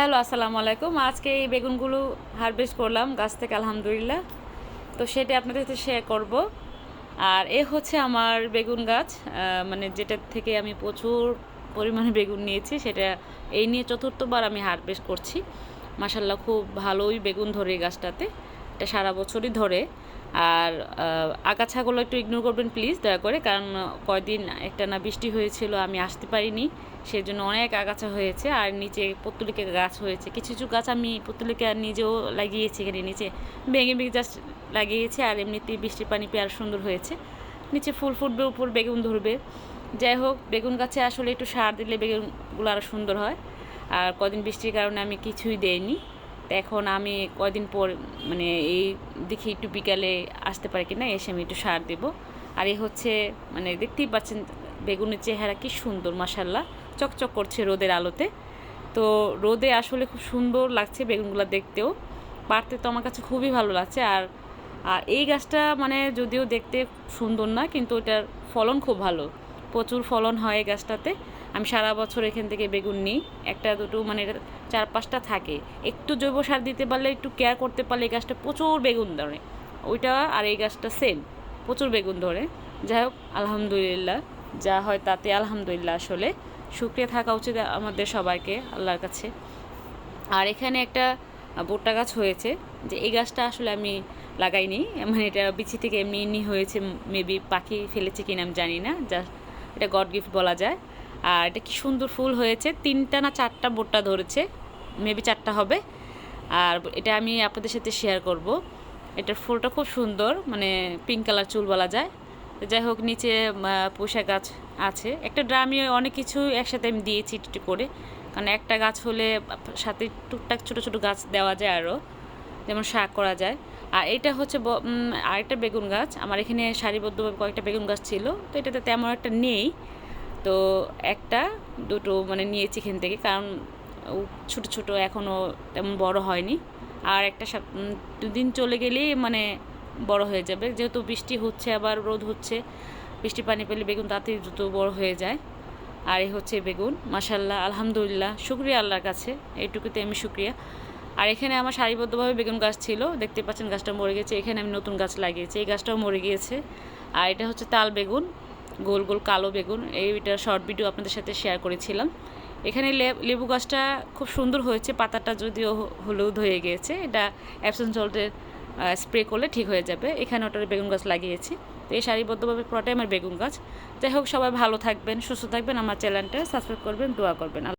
Hello, আসসালামু আলাইকুম। আজকে এই বেগুনগুলো হারভেস্ট করলাম, গাছ থেকে আলহামদুলিল্লাহ। তো সেটা আপনাদের সাথে শেয়ার করব। আর এ হচ্ছে আমার বেগুন গাছ মানে যেটা থেকে আমি প্রচুর পরিমাণে বেগুন নিয়েছি, সেটা এই নিয়ে চতুর্থবার আমি হারভেস্ট করছি। মাসাল্লাহ খুব ভালোই বেগুন ধরে গাছটাতে। এটা সারা বছরই ধরে। আর আগাছাগুলো একটু ইগনোর করবেন প্লিজ দয়া করে, কারণ কয়দিন একটা না বৃষ্টি হয়েছিল, আমি আসতে পারিনি সেই জন্য অনেক আগাছা হয়েছে, আর নিচে পত্তলিকা গাছ হয়েছে। কিছু কিছু গাছ আমি পত্তলিকা নিজেও লাগিয়েছি এখানে, নিচে ভেঙে ভেঙে জাস্ট লাগিয়েছি, আর এমনিতেই বৃষ্টির পানি পেয়ে আর সুন্দর হয়েছে। নিচে ফুল ফুটবে, উপর বেগুন ধরবে। যাই হোক, বেগুন গাছে আসলে একটু সার দিলে বেগুনগুলো আরও সুন্দর হয়, আর কদিন বৃষ্টির কারণে আমি কিছুই দেইনি। তো এখন আমি কয়দিন পর মানে এই দেখি একটু বিকালে আসতে পারি কিনা, এসে আমি একটু সার দেব। আর এই হচ্ছে মানে দেখতেই পাচ্ছেন, বেগুনের চেহারা কি সুন্দর মাসাল্লাহ চকচক করছে রোদের আলোতে। তো রোদে আসলে খুব সুন্দর লাগছে বেগুনগুলো দেখতেও। পারতে তো আমার কাছে খুবই ভালো লাগছে। আর আর এই গাছটা মানে যদিও দেখতে সুন্দর না, কিন্তু এটার ফলন খুব ভালো। প্রচুর ফলন হয় এই গাছটাতে। আমি সারা বছর এখান থেকে বেগুন নিই। একটা, দুটো মানে চার, পাঁচটা থাকে। একটু জৈব সার দিতে পারলে, একটু কেয়ার করতে পারলে এই গাছটা প্রচুর বেগুন ধরে। ওইটা আর এই গাছটা সেম প্রচুর বেগুন ধরে। যাই হোক, আলহামদুলিল্লাহ, যা হয় তাতে আলহামদুলিল্লাহ আসলে। শুক্রিয়া থাকা উচিত আমাদের সবাইকে, আল্লাহর কাছে। আর এখানে একটা ভুট্টা গাছ হয়েছে, যে এই গাছটা আসলে আমি লাগাইনি। মানে এটা বিচি থেকে এমনি এমনি হয়েছে মেবি পাখি ফেলেছে কিনা আমি জানি না। যা, এটা গড গিফট বলা যায়। আর এটা কি সুন্দর ফুল হয়েছে। তিনটা না চারটা বোটটা ধরেছে। মেবি চারটা হবে। আর এটা আমি আপনাদের সাথে শেয়ার করব। এটার ফুলটা খুব সুন্দর মানে পিঙ্ক কালার চুল বলা যায়। যাই হোক, নিচে পোষা গাছ আছে। একটা ড্রামে অনেক কিছু একসাথে আমি দিয়েছি একটু করে। কারণ একটা গাছ হলে সাথে টুকটাক ছোটো ছোটো গাছ দেওয়া যায় আরও যেমন শাক করা যায়। আর এটা হচ্ছে আরেকটা বেগুন গাছ। আমার এখানে সারিবদ্ধভাবে কয়েকটা বেগুন গাছ ছিল। তো এটাতে তেমন একটা নেই। তো একটা, দুটো মানে নিয়েছি এখান থেকে, কারণ ছোট ছোট এখনও তেমন বড় হয়নি। আর একটা দুদিন চলে গেলেই মানে বড় হয়ে যাবে। যেহেতু বৃষ্টি হচ্ছে, আবার রোদ হচ্ছে বৃষ্টি পানি পেলে বেগুন তাড়াতাড়ি দ্রুত বড় হয়ে যায়। আর এই হচ্ছে বেগুন মাসাল্লাহ আলহামদুলিল্লাহ, শুক্রিয়া আল্লাহর কাছে, এইটুকুতে আমি শুক্রিয়া। আর এখানে আমার সারিবদ্ধভাবে বেগুন গাছ ছিল, দেখতে পাচ্ছেন গাছটা মরে গেছে, এখানে আমি নতুন গাছ লাগিয়েছি, এই গাছটাও মরে গিয়েছে। আর এটা হচ্ছে তাল বেগুন গোল গোল কালো বেগুন এইটা শর্ট ভিডিও আপনাদের সাথে শেয়ার করেছিলাম। এখানে লেবু গাছটা খুব সুন্দর হয়েছে, পাতাটা যদিও হলুদ হয়ে গিয়েছে, এটা অ্যাপসেন জলটের স্প্রে করলে ঠিক হয়ে যাবে। এখানে ওটার বেগুন গাছ লাগিয়েছি। তো এই সারিবদ্ধভাবে পুরোটাই আমার বেগুন গাছ। যাই হোক, সবাই ভালো থাকবেন, সুস্থ থাকবেন, আমার চ্যানেলটা সাবস্ক্রাইব করবেন, দোয়া করবেন।